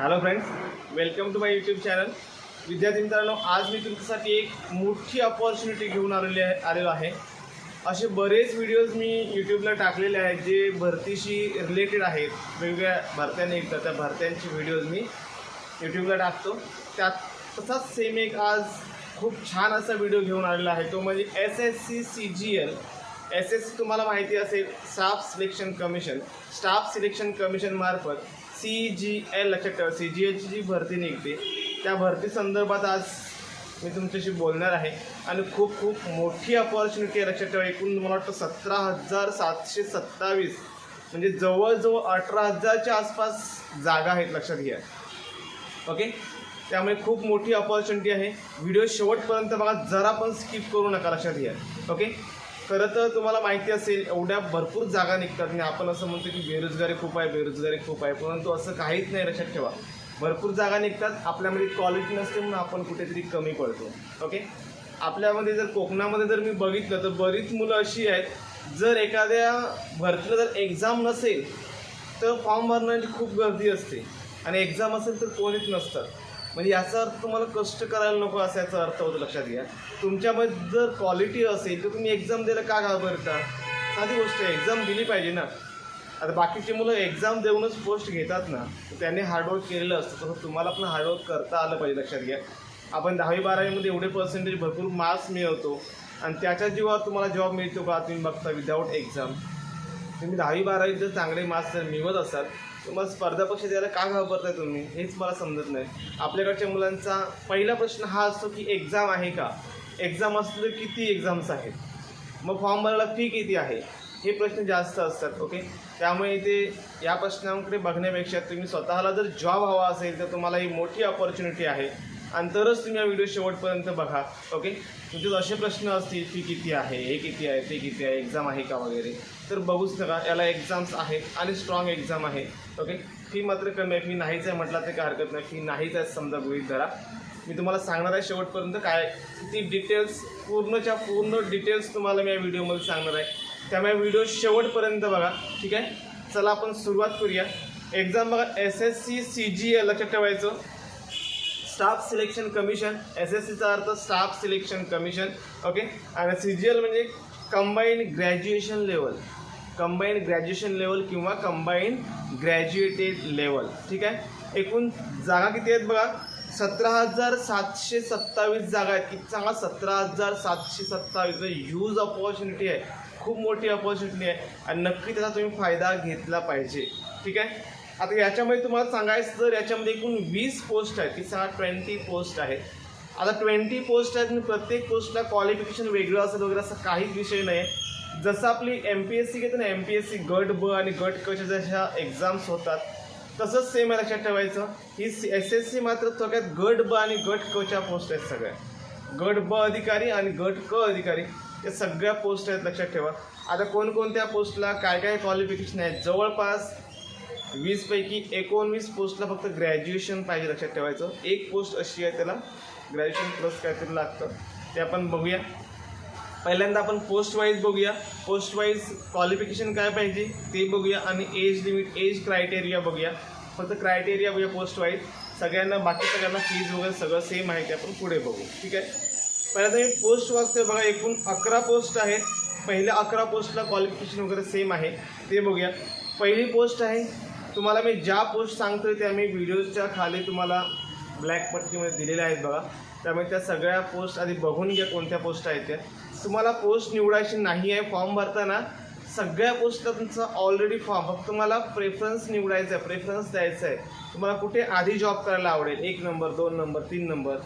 Hello friends welcome to my YouTube channel विद्यार्थी मित्रांनो आज मी तुमच्यासाठी एक मोठी अपॉर्च्युनिटी घेऊन आलेली आहे आलेलो आहे. असे बरेच व्हिडिओज मी यूट्यूबला टाकलेले आहेत जे भरतीशी रिलेटेड आहेत. वेगवेगळ्या भरत्या निघतात त्या भरत्यांचे व्हिडिओज मी यूट्यूबला टाकतो. त्यात तसाच सेम एक आज खूप छान असा व्हिडिओ घेऊन आलेला आहे. तो म्हणजे S S C C G L S S C तुम्हाला माहिती असेल staff selection commission staff selection कमिशनमार्फत C G L लक्षात ठेवा. सी जी एलची जी भरती निघते. त्या भरती संदर्भात आज मी तुमच्याशी बोलणार आहे. आणि खूप खूप मोठी अपॉर्च्युनिटी आहे लक्षात ठेवा. एकूण मला वाटतं सतरा हजार सातशे सत्तावीस म्हणजे जवळजवळ अठरा हजारच्या आसपास जागा आहेत लक्षात घ्या. ओके त्यामुळे खूप मोठी अपॉर्च्युनिटी आहे. व्हिडिओ शेवटपर्यंत बघा. जरा पण स्किप करू नका लक्षात घ्या. ओके खरं तर तुम्हाला माहिती असेल एवढ्या भरपूर जागा निघतात. आणि आपण असं म्हणतो की बेरोजगारी खूप आहे बेरोजगारी खूप आहे. परंतु असं काहीच नाही लक्षात ठेवा. भरपूर जागा निघतात. आपल्यामध्ये क्वालिटी नसते म्हणून आपण कुठेतरी कमी पडतो. ओके आपल्यामध्ये जर कोकणामध्ये जर मी बघितलं तर बरीच मुलं अशी आहेत जर एखाद्या भरतीला जर एक्झाम नसेल तर फॉर्म भरण्याची खूप गर्दी असते. आणि एक्झाम असेल तर कोणीच नसतात म्हणजे याचा अर्थ तुम्हाला कष्ट करायला नको असा याचा अर्थ होतो लक्षात घ्या. तुमच्यामध्ये जर क्वालिटी असेल तर तुम्ही एक्झाम द्यायला का घाबरता? साधी गोष्ट आहे एक्झाम दिली पाहिजे ना. आता बाकीची मुलं एक्झाम देऊनच पोस्ट घेतात ना तर त्यांनी हार्डवर्क केलेलं असतं. तसं तुम्हाला पण हार्डवर्क करता आलं पाहिजे लक्षात घ्या. आपण दहावी बारावीमध्ये एवढे पर्सेंटेज भरपूर मार्क्स मिळवतो आणि त्याच्या जीवावर तुम्हाला जॉब मिळतो का? तुम्ही बघता विदाऊट एक्झाम तुम्ही दहावी बारावीत जर चांगले मार्क्स जर मिळवत असाल तुम्हाला स्पर्धा परीक्षा द्यायला का घाबरताय तुम्ही? हेच मला समजत नाही. आपल्याकडच्या मुलांचा पहिला प्रश्न हा असतो की एक्झाम आहे का? एक्झाम असलं किती एक्झाम्स आहेत. मग फॉर्म भरायला फी किती आहे? हे प्रश्न जास्त असतात ओके त्यामुळे ते या प्रश्नांकडे बघण्यापेक्षा तुम्ही स्वतःला जर जॉब हवा असेल तर तुम्हाला ही मोठी ऑपॉर्च्युनिटी आहे. आणि तरच तुम्ही हा व्हिडिओ शेवटपर्यंत बघा ओके तुमचे असे प्रश्न असतील फी किती आहे हे किती आहे ते किती आहे एक्झाम आहे का वगैरे तर बघूच नका. याला एक्झाम्स आहेत आणि स्ट्रॉंग एक्झाम आहे. ओके फी मात्र कमी आहे. फी नाहीच आहे म्हटलं तर काय हरकत नाही. फी नाहीच आहे समजा गृहित धरा मी तुम्हाला सांगणार आहे शेवटपर्यंत काय ती डिटेल्स पूर्णच्या पूर्ण डिटेल्स तुम्हाला मी या व्हिडिओमध्ये सांगणार आहे. त्यामुळे व्हिडिओ शेवटपर्यंत बघा. ठीक आहे? चला आपण सुरुवात करूया. एक्झाम बघा S S C C G L लक्षात ठेवायचं. Staff selection commission S S सीचा अर्थ स्टाफ सिलेक्शन कमिशन ओके आणि सी जी एल म्हणजे combined graduation level combined graduation level किंवा कंबाईंड ग्रॅज्युएटेड लेवल ठीक आहे? एकूण जागा किती आहेत बघा? सतरा हजार सातशे सत्तावीस जागा आहेत. किती सांगा? सतरा हजार सातशे सत्तावीस. ह्यूज अपॉर्च्युनिटी आहे. खूप मोठी अपॉर्च्युनिटी आहे. आणि नक्की त्याचा तुम्ही फायदा घेतला पाहिजे. ठीक आहे? आता याच्यामध्ये तुम्हाला सांगायचं जर याच्यामध्ये एकूण वीस पोस्ट आहेत. की सांगा? ट्वेंटी पोस्ट आहेत. आता ट्वेंटी पोस्ट आहेत आणि प्रत्येक पोस्टला क्वालिफिकेशन वेगळं असेल वगैरे असं काहीच विषय नाही आहे जसं आपली एम पी एस सी घेते ना एम पी एस सी गट ब आणि गट कच्या जशा एक्झाम्स होतात तसंच सेम आहे लक्षात ठेवायचं. ही एस एस सी मात्र थोडक्यात गट ब आणि गट कच्या पोस्ट आहेत सगळ्या. गट ब अधिकारी आणि गट क अधिकारी या सगळ्या पोस्ट आहेत लक्षात ठेवा. आता कोणकोणत्या पोस्टला काय काय क्वालिफिकेशन आहेत? जवळपास वीसपैकी एकोणवीस पोस्टला फक्त ग्रॅज्युएशन पाहिजे लक्षात ठेवायचं. एक पोस्ट अशी आहे त्याला ग्रॅज्युएशन प्लस काहीतरी लागतं. ते आपण बघूया. पहिल्यांदा आपण पोस्ट वाईज बघूया. पोस्ट वाईज क्वालिफिकेशन काय पाहिजे ते बघूया आणि एज लिमिट एज क्रायटेरिया बघूया. फक्त क्रायटेरिया बघूया पोस्ट वाईज सगळ्यांना बाकी सगळ्यांना फीज वगैरे सगळं सेम आहे ते आपण पुढे बघू. ठीक आहे? पहिल्यांदा मी पोस्ट वाचते बघा एकूण अकरा पोस्ट आहेत पहिल्या अकरा पोस्टला क्वालिफिकेशन वगैरे सेम आहे. ते बघूया. पहिली पोस्ट आहे. तुम्हाला मी ज्या पोस्ट सांगतोय त्या मी व्हिडिओच्या खाली तुम्हाला ब्लॅक पट्टीमध्ये दिलेल्या आहेत बघा. त्यामुळे त्या सगळ्या पोस्ट आधी बघून घ्या कोणत्या पोस्ट आहेत त्या. तुम्हाला पोस्ट निवडायची नाही आहे फॉर्म भरताना सगळ्या पोस्टांचा ऑलरेडी फॉर्म फक्त तुम्हाला प्रेफरन्स निवडायचा आहे प्रेफरन्स द्यायचा आहे तुम्हाला कुठे आधी जॉब करायला आवडेल एक नंबर दोन नंबर तीन नंबर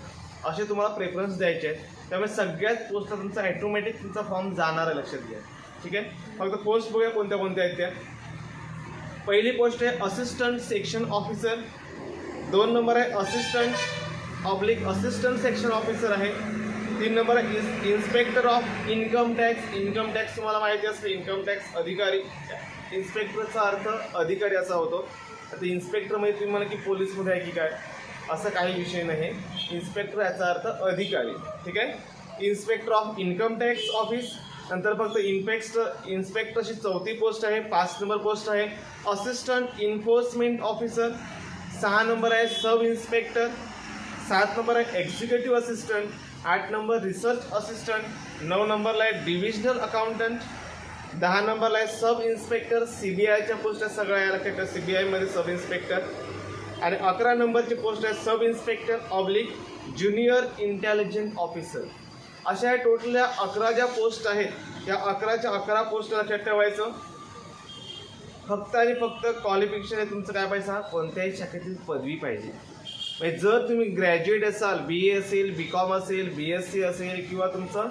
असे तुम्हाला प्रेफरन्स द्यायचे आहेत. त्यामुळे सगळ्याच पोस्टला तुमचा ॲटोमॅटिक तुमचा फॉर्म जाणार आहे लक्षात घ्या. ठीक आहे? फक्त पोस्ट बघूया कोणत्या कोणत्या आहेत त्या. पहिली पोस्ट आहे असिस्टंट सेक्शन ऑफिसर दोन नंबर आहे assistant oblique assistant section officer आहे. तीन नंबर आहे. इन्स inspector of income tax. Income tax तुम्हाला माहिती असतं. इन्कम टॅक्स अधिकारी. इन्स्पेक्टरचा अर्थ अधिकारी असा होतो. आता इन्स्पेक्टरमध्ये म्हणजे तुम्ही म्हणा की पोलीसमध्ये आहे की काय? असं काही विषय नाही. इन्स्पेक्टर याचा अर्थ अधिकारी. ठीक आहे? Inspector of income tax office. नंतर फक्त इन्स्पेक्टर इन्स्पेक्टरची चौथी पोस्ट आहे. पाच नंबर पोस्ट आहे. Assistant enforcement officer. सहा नंबर आहे. Sub inspector. सात नंबर आहे. Executive assistant. आठ नंबर रिसर्च असिस्टंट नऊ नंबरला आहे डिव्हिजनल अकाउंटंट दहा नंबरला आहे सब इन्स्पेक्टर सी बी आयच्या पोस्ट आहे सगळ्या या लक्षात सी बी आयमध्ये सब इन्स्पेक्टर. आणि अकरा नंबरची पोस्ट आहे sub inspector oblique junior intelligent officer. अशा या टोटल या अकरा ज्या पोस्ट आहेत त्या अकराच्या अकरा पोस्ट लक्षात ठेवायचं. फक्त आणि फक्त क्वालिफिकेशन आहे तुमचं काय पाहिजे कोणत्याही शाखेतील पदवी पाहिजे. म्हणजे जर तुम्ही ग्रॅज्युएट असाल बी ए असेल बी कॉम असेल बी एस सी असेल किंवा तुमचं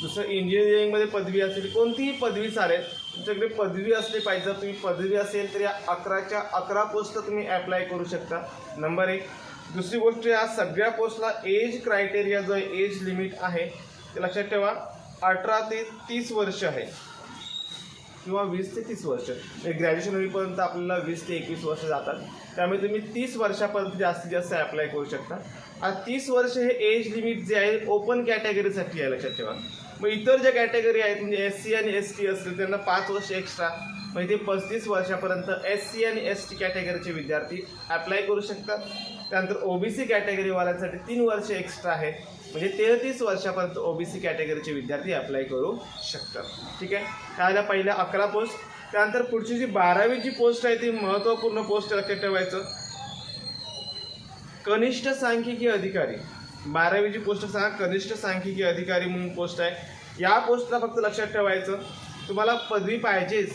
दुसरं इंजिनिअरिंगमध्ये पदवी असेल कोणतीही पदवी चालेल तुमच्याकडे पदवी असली पाहिजे. जर तुम्ही पदवी असेल तर या अकराच्या अकरा पोस्ट तुम्ही ॲप्लाय करू शकता. नंबर एक. दुसरी गोष्ट या सगळ्या पोस्टला एज क्रायटेरिया जो आहे एज लिमिट आहे ते लक्षात ठेवा. अठरा ते तीस वर्ष आहे. किंवा वीस ते तीस वर्ष. म्हणजे ग्रॅज्युएशन होईपर्यंत आपल्याला वीस ते एकवीस वर्ष जातात. त्यामुळे तुम्ही तीस वर्षापर्यंत जास्तीत जास्त अप्लाय करू शकता. आता तीस वर्ष हे एज लिमिट जे आहे ओपन कॅटेगरीसाठी आहे लक्षात ठेवा. मग इतर ज्या कॅटेगरी आहेत म्हणजे एस सी आणि एस टी असतील त्यांना पाच वर्ष एक्स्ट्रा म्हणजे ते पस्तीस वर्षापर्यंत एस सी आणि एस टी कॅटेगरीचे विद्यार्थी अप्लाय करू शकतात. त्यानंतर ओबीसी कॅटेगरीवाल्यांसाठी तीन वर्ष एक्स्ट्रा आहे. म्हणजे तेहतीस वर्षापर्यंत ओबीसी कॅटेगरीचे विद्यार्थी अप्लाय करू शकतात. ठीक आहे? त्याला पहिल्या अकरा पोस्ट त्यानंतर पुढची जी बारावीची पोस्ट आहे ती महत्त्वपूर्ण पोस्ट लक्षात ठेवायचं. कनिष्ठ सांख्यिकी अधिकारी. बारावीची पोस्ट सांगा कनिष्ठ सांख्यिकी अधिकारी म्हणून पोस्ट आहे. या पोस्टला फक्त लक्षात ठेवायचं. तुम्हाला पदवी पाहिजेच.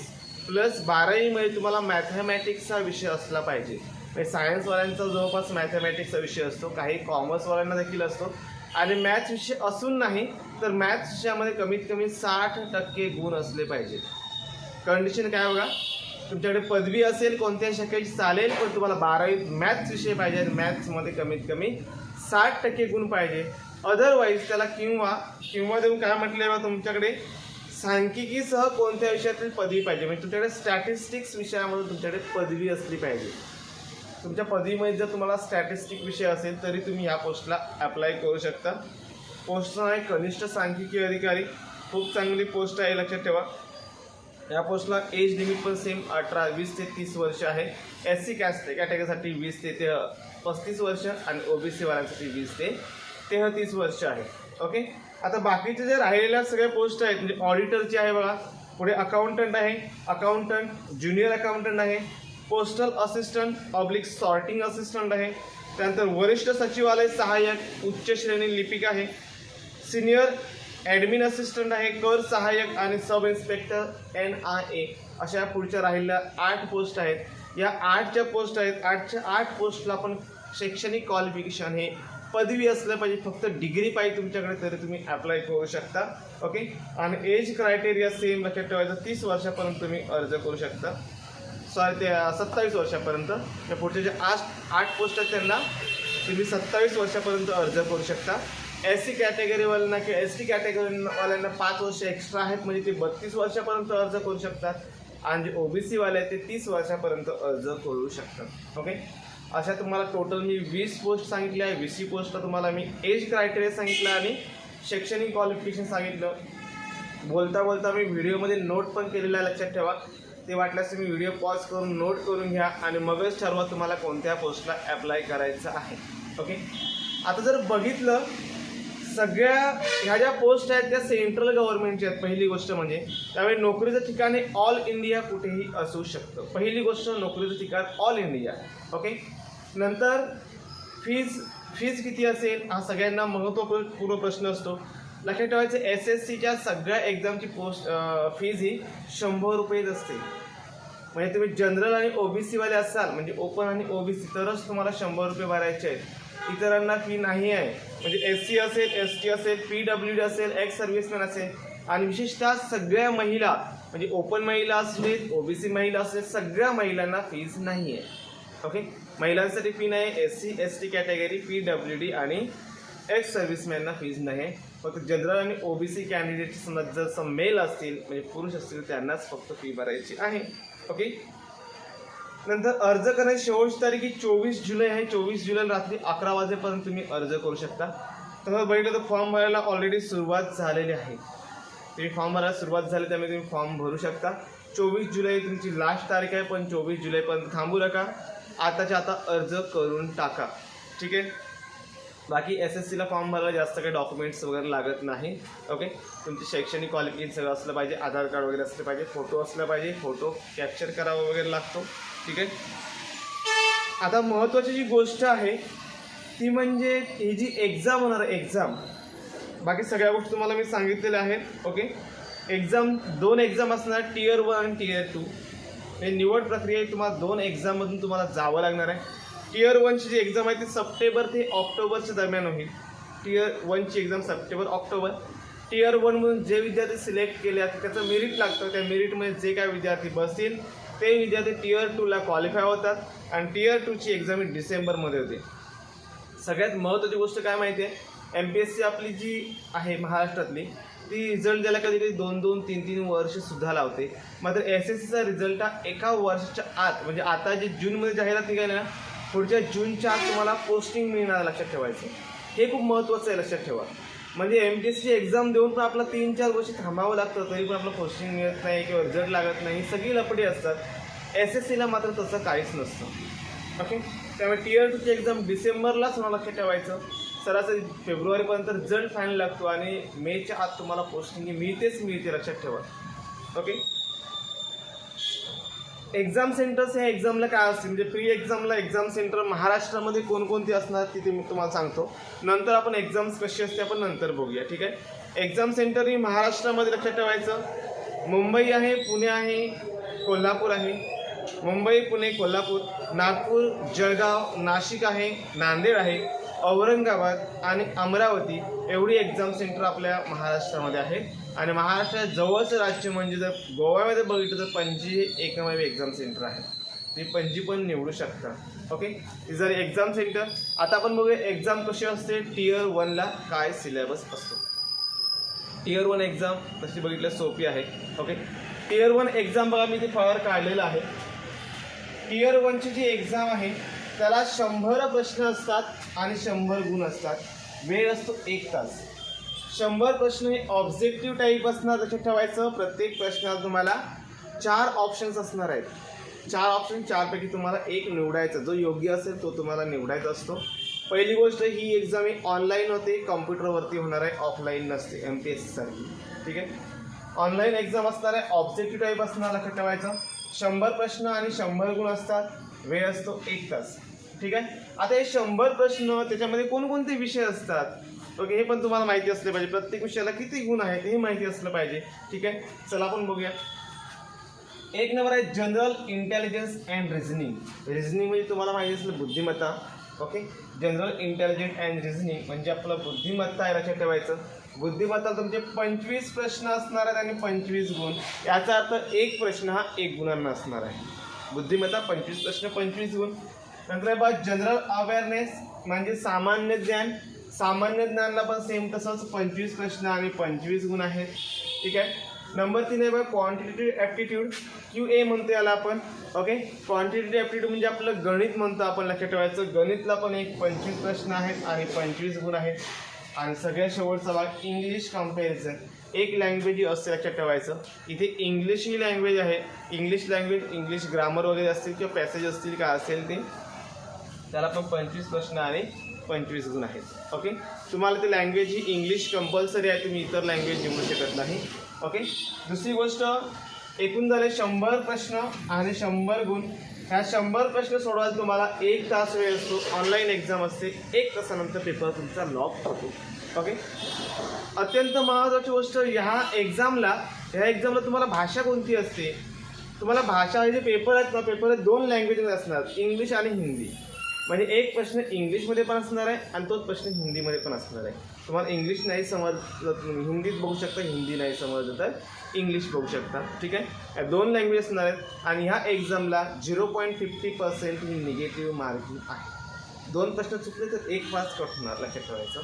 प्लस बारावीमध्ये तुम्हाला मॅथमॅटिक्सचा विषय असला पाहिजे. म्हणजे सायन्सवाल्यांचा जवळपास मॅथमॅटिक्सचा विषय असतो. काही कॉमर्सवाल्यांना देखील असतो. आणि मॅथ्स विषय असून नाही तर मॅथ्स विषयामध्ये कमीत कमी साठ टक्के गुण असले पाहिजेत. कंडिशन काय बघा? तुमच्याकडे पदवी असेल कोणत्याही शाखेची चालेल पण तुम्हाला बारावीत मॅथ्स विषय पाहिजे मॅथ्समध्ये कमीत कमी साठ टक्के गुण पाहिजे. अदरवाईज त्याला किंवा किंवा देऊन काय म्हटले बा तुमच्याकडे? सांख्यिकीसह कोणत्या विषयातील पदवी पाहिजे. म्हणजे तुमच्याकडे स्टॅटिस्टिक्स विषयामधून तुमच्याकडे पदवी असली पाहिजे. तुमच्या पदवीमध्ये जर तुम्हाला स्टॅटिस्टिक विषय असेल तरी तुम्ही या पोस्टला अप्लाय करू शकता. पोस्टचं आहे कनिष्ठ सांख्यिकी अधिकारी. खूप चांगली पोस्ट आहे लक्षात ठेवा. या पोस्टला एज लिमिट पण सेम अठरा वीस ते तीस वर्ष आहे. एस सी कॅस्ट कॅटेगरीसाठी वीस ते ते पस्तीस वर्ष आणि ओ बी सीवाल्यांसाठी वीस ते तेहतीस वर्ष आहे. ओके आता बाकीचे जे राहिलेल्या सगळ्या पोस्ट आहेत म्हणजे ऑडिटरची आहे बघा. पुढे अकाउंटंट आहे. अकाउंटंट ज्युनियर अकाउंटंट आहे. Postal assistant public sorting assistant आहे. त्यानंतर वरिष्ठ सचिवालय सहाय्यक उच्च श्रेणी लिपिक आहे. सिनियर ॲडमिन असिस्टंट आहे कर सहाय्यक आणि sub inspector N I A अशा पुढच्या राहिलेल्या आठ पोस्ट आहेत. या आठच्या पोस्ट आहेत. आठच्या आठ पोस्टला पण शैक्षणिक क्वालिफिकेशन हे पदवी असलं पाहिजे. फक्त डिग्री पाहिजे तुमच्याकडे तरी तुम्ही अप्लाय करू शकता. ओके आणि एज क्रायटेरिया सेम लक्षात ठेवायचं. तीस वर्षापर्यंत तुम्ही अर्ज करू शकता. सॉरी ते सत्तावीस वर्षापर्यंत. या पुढचे जे आठ आठ पोस्ट आहेत त्यांना तुम्ही सत्तावीस वर्षापर्यंत अर्ज करू शकता. एस सी कॅटेगरीवाल्यांना किंवा एस टी कॅटेगरीवाल्यांना पाच वर्ष एक्स्ट्रा आहेत म्हणजे ते बत्तीस वर्षापर्यंत अर्ज करू शकतात. आणि जे ओबीसीवाले आहेत ते तीस वर्षापर्यंत अर्ज करू शकतात. ओके अशा तुम्हाला टोटल मी वीस पोस्ट सांगितल्या आहे. वीस पोस्टला तुम्हाला मी एज क्रायटेरिया सांगितलं आणि शैक्षणिक क्वालिफिकेशन सांगितलं. बोलता बोलता मी व्हिडिओमध्ये नोट पण केलेलं आहे. लक्षात ठेवा. ते वाटल्यास तुम्ही व्हिडिओ पॉज करून नोट करून घ्या आणि मगच ठरवा तुम्हाला कोणत्या पोस्टला अप्लाय करायचं आहे. ओके आता जर बघितलं सगळ्या ह्या ज्या पोस्ट आहेत त्या सेंट्रल गव्हर्नमेंटच्या आहेत. पहिली गोष्ट म्हणजे त्यामुळे नोकरीचं ठिकाण हे ऑल इंडिया कुठेही असू शकतं. पहिली गोष्ट नोकरीचं ठिकाण ऑल इंडिया ओके नंतर फीज फीज किती असेल? हा सगळ्यांना महत्त्वपूर्ण प्रश्न असतो. लक्षात ठेवायचं एस एस सीच्या सगळ्या एक्झामची पोस्ट फीज ही शंभर रुपयेच असते. म्हणजे तुम्ही जनरल आणि ओबीसीवाले असाल म्हणजे ओपन आणि ओबीसी तरच तुम्हाला शंभर रुपये भरायचे आहेत. इतरांना फी नाही आहे. म्हणजे एस सी असेल एस टी असेल पी डब्ल्यू डी असेल एक्स सर्व्हिसमॅन असेल आणि विशेषतः सगळ्या महिला म्हणजे ओपन महिला असलेत ओबीसी महिला असलेत सगळ्या महिलांना फीज नाही आहे. ओके महिलांसाठी फी नाही S C S T category P W D आणि एक्स सर्व्हिसमॅनना फीज नाही आहे. फक्त जनरल आणि ओबीसी कॅन्डिडेट समजा जर सम मेल असतील म्हणजे पुरुष असतील त्यांनाच फक्त फी भरायची आहे. ओके नंतर अर्ज करण्याची शेवटची तारीख ही चोवीस जुलै आहे. चोवीस जुलै रात्री अकरा वाजेपर्यंत तुम्ही अर्ज करू शकता. तसं बघितलं तर फॉर्म भरायला ऑलरेडी सुरुवात झालेली आहे. तुम्ही फॉर्म भरायला सुरुवात झाली त्यामुळे तुम्ही फॉर्म भरू शकता. चोवीस जुलै तुमची लास्ट तारीख आहे पण चोवीस जुलैपर्यंत थांबू नका. आताच्या आता अर्ज करून टाका. ठीक आहे? बाकी एस एस सीला फॉर्म भरायला जास्त काही डॉक्युमेंट्स वगैरे लागत नाही. ओके तुमची शैक्षणिक क्वालिफिकेशन सगळं असलं पाहिजे आधार कार्ड वगैरे असलं पाहिजे फोटो असला पाहिजे फोटो कॅप्चर करावा वगैरे लागतो. ठीक आहे? आता महत्त्वाची जी गोष्ट आहे ती म्हणजे ही जी एक्झाम होणार आहे एक्झाम बाकी सगळ्या गोष्टी तुम्हाला मी सांगितलेल्या आहेत. ओके एक्झाम दोन एक्झाम असणार टीयर वन आणि टीयर टू हे निवड प्रक्रिया तुम्हाला दोन एक्झाममधून तुम्हाला जावं लागणार आहे. टीयर वनची जी एक्झाम आहे ती सप्टेंबर ते ऑक्टोबरच्या दरम्यान होईल. टीयर वनची एक्झाम सप्टेंबर ऑक्टोबर. टीयर वनमधून जे विद्यार्थी सिलेक्ट केले आहेत त्याचं मेरिट लागतं. त्या मेरिटमध्ये जे काय विद्यार्थी बसतील ते विद्यार्थी टीयर टूला क्वालिफाय होतात आणि टीयर टूची एक्झाम ही डिसेंबरमध्ये होते. सगळ्यात महत्त्वाची गोष्ट काय माहिती आहे? एम पी एस सी आपली जी आहे महाराष्ट्रातली ती रिझल्ट द्यायला कधी कधी दोन दोन तीन तीन वर्षसुद्धा लावते. मात्र एस एस सीचा रिझल्ट हा एका वर्षाच्या आत म्हणजे आता जे जूनमध्ये जाहिरात निघाली ना पुढच्या जूनच्या आत तुम्हाला पोस्टिंग मिळणार लक्षात ठेवायचं. हे खूप महत्त्वाचं आहे लक्षात ठेवा. म्हणजे एम टी एस सीची एक्झाम देऊन पण आपला तीन चार वर्ष थांबावं लागतं तरी पण आपलं पोस्टिंग मिळत नाही किंवा रिझल्ट लागत नाही. सगळी लपडी असतात. एस एस सीला मात्र तसं काहीच नसतं. ओके त्यामुळे टीयर टूची एक्झाम डिसेंबरलाच मला लक्षात ठेवायचं. सरासरी फेब्रुवारीपर्यंत रिझल्ट फायनल लागतो आणि मेच्या आत तुम्हाला पोस्टिंग मिळतेच मिळते लक्षात ठेवा. ओके एक्झाम सेंटर्स ह्या एक्झामला काय असतील? म्हणजे प्री एक्झामला एक्झाम सेंटर महाराष्ट्रामध्ये कोणकोणती असणार तिथे मी तुम्हाला सांगतो. नंतर आपण एक्झाम्स कशी असते आपण नंतर बघूया ठीक आहे? एक्झाम सेंटर ही महाराष्ट्रामध्ये लक्षात ठेवायचं. मुंबई आहे पुणे आहे कोल्हापूर आहे. मुंबई पुणे कोल्हापूर नागपूर जळगाव नाशिक आहे नांदेड आहे औरंगाबाद आणि अमरावती एवढी एक्झाम सेंटर आपल्या महाराष्ट्रामध्ये आहेत. आणि महाराष्ट्रात जवळचं राज्य म्हणजे जर गोव्यामध्ये बघितलं तर पणजी हे एकमेव एक्झाम सेंटर आहे. ती पणजी पण निवडू शकता. ओके जर एक्झाम सेंटर आता आपण बघूया एक्झाम कशी असते? टियर वनला काय सिलेबस असतो? टियर वन एक्झाम तशी बघितलं सोपी आहे. ओके टियर वन एक्झाम बघा मी ते फळावर काढलेलं आहे. टियर वनची जी एक्झाम आहे त्याला शंभर प्रश्न असतात आणि शंभर गुण असतात. वेळ असतो एक तास. शंभर प्रश्न हे ऑब्जेक्टिव्ह टाईप असणार लक्षात ठेवायचं. प्रत्येक प्रश्नाला तुम्हाला चार ऑप्शन्स असणार आहेत. चार ऑप्शन चारपैकी तुम्हाला एक निवडायचा. जो योग्य असेल तो तुम्हाला निवडायचा असतो. पहिली गोष्ट ही एक्झाम ही ऑनलाईन होते. कॉम्प्युटरवरती होणार आहे ऑफलाईन नसते. एम पी एस सीसारखी ठीक आहे? ऑनलाईन एक्झाम असणार आहे ऑब्जेक्टिव्ह टाईप असणार लक्षात ठेवायचं. शंभर प्रश्न आणि शंभर गुण असतात. वेळ असतो एक तास. ठीक आहे? आता हे शंभर प्रश्न त्याच्यामध्ये कोणकोणते विषय असतात? ओके हे पण तुम्हाला माहिती असले पाहिजे. प्रत्येक विषयाला किती गुण आहेत हे माहिती असलं पाहिजे. ठीक आहे? चला आपण बघूया. एक नंबर आहे general intelligence and reasoning reasoning म्हणजे तुम्हाला माहिती असलं बुद्धिमत्ता. Okay general intelligence and reasoning म्हणजे आपलं बुद्धिमत्ता आहे लक्षात ठेवायचं. बुद्धिमत्ता तुमचे पंचवीस प्रश्न असणार आहेत आणि पंचवीस गुण. याचा अर्थ एक प्रश्न हा एक गुणांना असणार आहे. बुद्धिमत्ता पंचवीस प्रश्न पंचवीस गुण. नंतर आहे बघा जनरल अवेअरनेस म्हणजे सामान्य ज्ञान. सामान्य ज्ञानला पण सेम तसंच पंचवीस प्रश्न आणि पंचवीस गुण आहेत. ठीक आहे? नंबर तीन आहे बघा क्वांटिटेटिव्ह ॲप्टिट्यूड क्यू ए म्हणतो याला आपण. ओके क्वांटिटेटिव्ह ॲप्टिट्यूड म्हणजे आपलं गणित म्हणतो आपण लक्षात ठेवायचं. गणितला पण एक पंचवीस प्रश्न आहेत आणि पंचवीस गुण आहेत. आणि सगळ्यात शेवटचा भाग इंग्लिश कंपॅरिझन एक लँग्वेज असते लक्षात ठेवायचं. इथे इंग्लिश ही लँग्वेज आहे. इंग्लिश लँग्वेज इंग्लिश ग्रामर वगैरे असतील किंवा पॅसेज असतील काय असेल ते. त्याला पण पंचवीस प्रश्न आणि पंचवीस गुण आहेत. ओके तुम्हाला ते लँग्वेज ही इंग्लिश कंपल्सरी आहे तुम्ही इतर लँग्वेज निवडू शकत नाही. ओके दुसरी गोष्ट एकूण झाले शंभर प्रश्न आणि शंभर गुण. ह्या शंभर प्रश्न सोडवायला तुम्हाला एक तास वेळ असतो. ऑनलाईन एक्झाम असते. एक तासानंतर पेपर तुमचा लॉक होतो ओके अत्यंत महत्त्वाची गोष्ट ह्या एक्झामला ह्या एक्झामला तुम्हाला भाषा कोणती असते? तुम्हाला भाषा हे जे पेपर आहेत ना पेपर आहेत दोन लँग्वेजेस असणार. इंग्लिश आणि हिंदी. म्हणजे एक प्रश्न इंग्लिशमध्ये पण असणार आहे आणि तोच प्रश्न हिंदीमध्ये पण असणार आहे. तुम्हाला इंग्लिश नाही समजलं तुम्ही हिंदीत बघू शकता हिंदी नाही समजलं तर इंग्लिश बघू शकता. ठीक आहे? या दोन लँग्वेज असणार आहेत आणि ह्या एक्झामला झिरो पॉईंट फिफ्टी पर्सेंट ही निगेटिव्ह मार्किंग आहे. दोन प्रश्न चुकले तर एक पास कट होणार लक्षात ठेवायचं.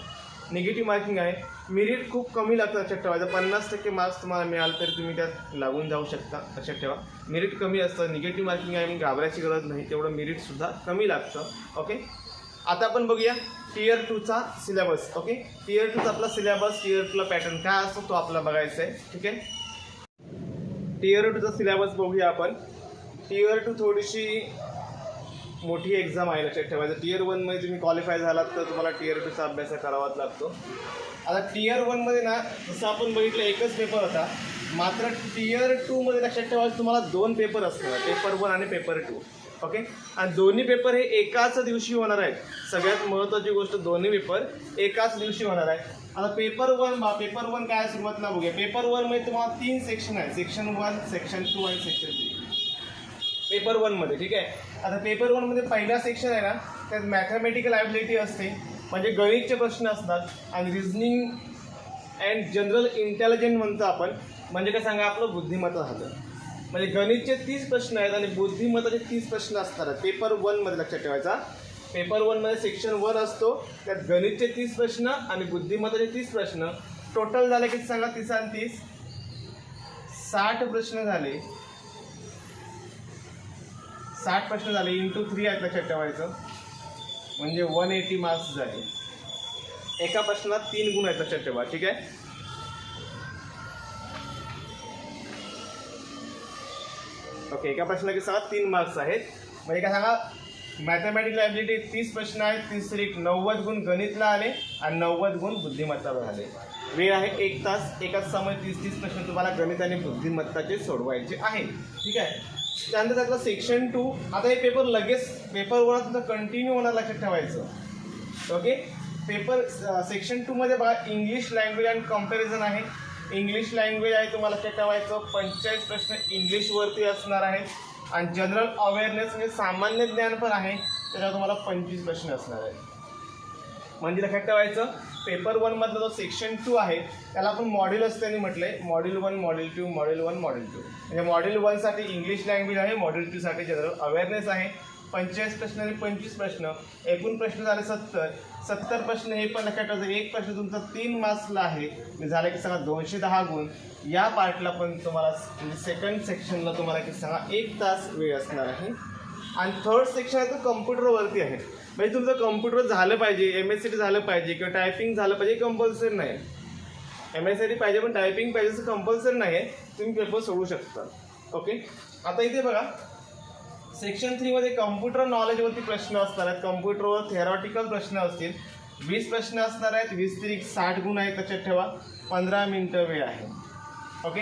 निगेटिव्ह मार्किंग आहे. मेरिट खूप कमी लागतं लक्षात ठेवायचं पन्नास टक्के मार्क्स तुम्हाला मिळाल तरी तुम्ही त्यात लागून जाऊ शकता लक्षात ठेवा. मेरिट कमी असतं. निगेटिव्ह मार्किंग आहे मी घाबरायची गरज नाही. तेवढं मेरिटसुद्धा कमी लागतं. ओके आता आपण बघूया टीयर टूचा सिलेबस ओके टीयर टूचा आपला सिलेबस टीयर टूला पॅटर्न काय असतो तो आपला बघायचा आहे. ठीक आहे? टीयर टूचा सिलेबस बघूया आपण. टीयर टू थोडीशी मोठी एक्झाम आहे लक्षात ठेवायचं. टीयर वनमध्ये तुम्ही क्वालिफाय झालात तर तुम्हाला टीयर टूचा अभ्यास करावाच लागतो. आता टीयर वनमध्ये ना जसं आपण बघितलं एकच पेपर होता. मात्र टीयर टूमध्ये लक्षात ठेवायचं तुम्हाला दोन पेपर असणार. पेपर वन आणि पेपर टू ओके आणि दोन्ही पेपर हे एकाच दिवशी होणार आहेत. सगळ्यात महत्त्वाची गोष्ट दोन्ही पेपर एकाच दिवशी होणार आहे आता पेपर वन बा पेपर वन काय सुरुवात ना बघूया. पेपर वनमध्ये तुम्हाला तीन सेक्शन आहे सेक्शन वन सेक्शन टू आणि सेक्शन थ्री पेपर वनमध्ये ठीक आहे? आता पेपर वनमध्ये पहिला सेक्शन आहे ना त्यात मॅथमॅटिकल ॲबिलिटी असते. म्हणजे गणितचे प्रश्न असतात आणि रिझनिंग अँड जनरल इंटेलिजंट म्हणतो आपण. म्हणजे काय सांगा आपलं बुद्धिमत्ता झालं. म्हणजे गणितचे तीस प्रश्न आहेत आणि बुद्धिमत्ताचे तीस प्रश्न असतात. पेपर वनमध्ये लक्षात ठेवायचा. पेपर वनमध्ये सेक्शन वन असतो त्यात गणितचे तीस प्रश्न आणि बुद्धिमत्ताचे तीस प्रश्न. टोटल झाले किती सांगा? तीस आणि तीस. साठ प्रश्न झाले. साठ प्रश्न झाले इंटू थ्री आहेत लक्षात ठेवायचं म्हणजे वन एटी मार्क्स झाले. एका प्रश्नात तीन गुण आहेत लक्षात ठेवा ठीक आहे? ओके एका प्रश्नाचे सांगा तीन मार्क्स आहेत. म्हणजे काय सांगा? मॅथमॅटिकल ॲबिलिटी तीस प्रश्न आहेत तीस त्रिक नव्वद गुण गणितला आले आणि नव्वद गुण बुद्धिमत्तावर आले. वेळ आहे एक तास एकाच समय तीस तीस प्रश्न तुम्हाला गणित आणि बुद्धिमत्ताचे सोडवायचे आहे ठीक आहे? त्यानंतर त्यातलं सेक्शन टू आता हे पेपर लगेच पेपर वर तुमचं कंटिन्यू होणार लक्षात ठेवायचं. ओके पेपर सेक्शन टूमध्ये बघा इंग्लिश लँग्वेज अँड कंपॅरिझन आहे. इंग्लिश लँग्वेज आहे तुम्हाला लक्षात ठेवायचं. पंचेचाळीस प्रश्न इंग्लिशवरती असणार आहेत. आणि जनरल अवेअरनेस म्हणजे सामान्य ज्ञान पण आहे. त्याच्यावर तुम्हाला पंचवीस प्रश्न असणार आहेत. म्हणजे लक्षात ठेवायचं. पेपर वनमधला जो सेक्शन टू आहे त्याला आपण मॉड्यूल असं त्यांनी म्हटलं म्हणजे आहे module one module two module one module two म्हणजे मॉड्यूल वनसाठी इंग्लिश लँग्वेज आहे मॉड्यूल टूसाठी जनरल अवेअरनेस आहे. पंचेचाळीस प्रश्न आणि पंचवीस प्रश्न एकूण प्रश्न झाले सत्तर. सत्तर प्रश्न हे पण लक्षात ठेवायचं एक प्रश्न तुमचा तीन मार्क्सला आहे. म्हणजे झालं की सांगा दोनशे दहा गुण. या पार्टला पण तुम्हाला म्हणजे सेकंड सेक्शनला तुम्हाला की सांगा एक तास वेळ असणार आहे. आणि थर्ड सेक्शन आहे तो कम्प्युटरवरती आहे. म्हणजे तुमचं कम्प्युटर झालं पाहिजे एम एस सी टी झालं पाहिजे किंवा टायपिंग झालं पाहिजे कंपल्सरी नाही. एम एस सी टी पाहिजे पण टायपिंग पाहिजे असं कंपल्सरी नाही आहे. तुम्ही पेपर सोडू शकता. ओके आता इथे बघा. सेक्शन थ्रीमध्ये कम्प्युटर नॉलेजवरती प्रश्न असणार आहेत. कम्प्युटरवर थेरॉटिकल प्रश्न असतील. वीस प्रश्न असणार आहेत. वीस तरी साठ गुण आहेत. त्याच्यात ठेवा. पंधरा मिनटं वेळ आहे. ओके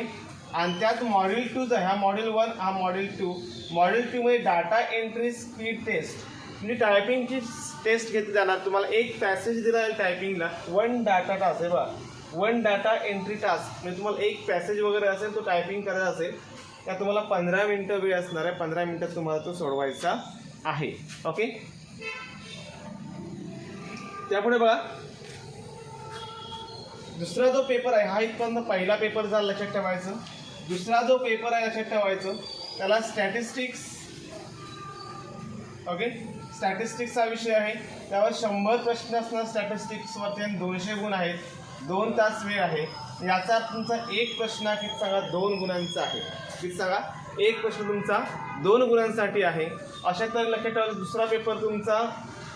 आणि त्यात मॉड्यूल टूचा ह्या मॉड्यूल वन हा मॉड्यूल टू मॉड्यूल टूमध्ये डाटा एंट्री स्पीड टेस्ट म्हणजे टायपिंगची टेस्ट घेतली जाणार. तुम्हाला एक पॅसेज दिला जाईल टायपिंगला वन डाटा टास्क आहे बा वन डाटा एंट्री टास्क म्हणजे तुम्हाला एक पॅसेज वगैरे असेल तो टायपिंग करायचा असेल त्या तुम्हाला पंधरा मिनटं वेळ असणार आहे. पंधरा मिनटात तुम्हाला तो सोडवायचा आहे. ओके त्यापुढे बघा. दुसरा जो पेपर आहे हा इथपर्यंत पहिला पेपर झाला लक्षात ठेवायचं. दुसरा जो पेपर आहे लक्षात ठेवायचं. त्याला स्टॅटिस्टिक्स ओके स्टॅटिस्टिक्सचा विषय आहे. त्यावर शंभर प्रश्न असणार स्टॅटिस्टिक्सवरती आणि दोनशे गुण आहेत. दोन तास वेळ आहे. याचा तुमचा एक प्रश्न आहे किती सांगा दोन गुणांचा आहे. किती सांगा एक प्रश्न तुमचा दोन गुणांसाठी आहे. अशा तर लक्षात ठेवायचं. दुसरा पेपर तुमचा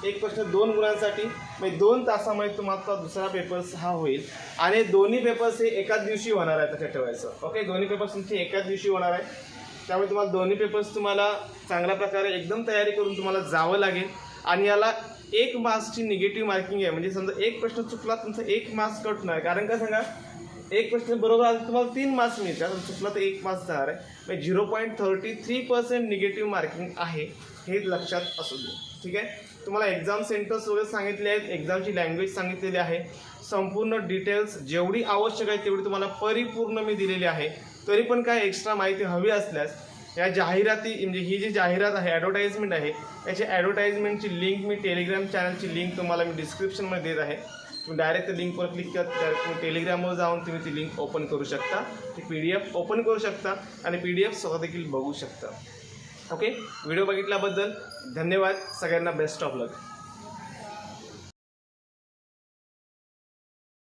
एक प्रश्न दोन गुणांसाठी म्हणजे दोन तासामध्ये तुम्हाला दुसरा पेपर्स हा होईल. आणि दोन्ही पेपर्स हे एकाच दिवशी होणार आहे तसं ठेवायचं. ओके दोन्ही पेपर्स तुमचे एकाच दिवशी होणार आहे. त्यामुळे तुम्हाला दोन्ही पेपर्स तुम्हाला चांगल्या प्रकारे एकदम तयारी करून तुम्हाला जावं लागेल. आणि याला एक मार्क्सची निगेटिव्ह मार्किंग आहे. म्हणजे समजा एक प्रश्न चुकला तुमचा एक मार्क्स कट होणार. कारण का सांगा? एक प्रश्न बरोबर आला तुम्हाला तीन मार्क्स मिळतात चुकला तर एक मार्क्स जाणार आहे. म्हणजे zero point thirty three percent negative marking आहे. हे लक्षात असू दे. ठीक आहे? तुम्हाला एक्झाम सेंटर्स वगैरे सांगितले आहेत एक्झामची लँग्वेज सांगितलेली आहे. संपूर्ण डिटेल्स जेवढी आवश्यक आहे तेवढी तुम्हाला परिपूर्ण मी दिलेली आहे. तरी पण काय एक्स्ट्रा माहिती हवी असल्यास या जाहिराती म्हणजे ही जी जाहिरात आहे ॲडव्हर्टाईजमेंट आहे याची ॲडव्हर्टाईजमेंटची लिंक मी टेलिग्राम चॅनलची लिंक तुम्हाला मी डिस्क्रिप्शनमध्ये देत आहे. तुम्ही डायरेक्ट लिंकवर क्लिक करत डायरेक्ट तुम्ही टेलिग्रामवर जाऊन तुम्ही ती लिंक ओपन करू शकता. ती पी डी एफ ओपन करू शकता आणि पी डी एफ स्वतः देखील बघू शकता. ओके? व्हिडिओ बघितल्याबद्दल धन्यवाद. सगळ्यांना बेस्ट ऑफ लक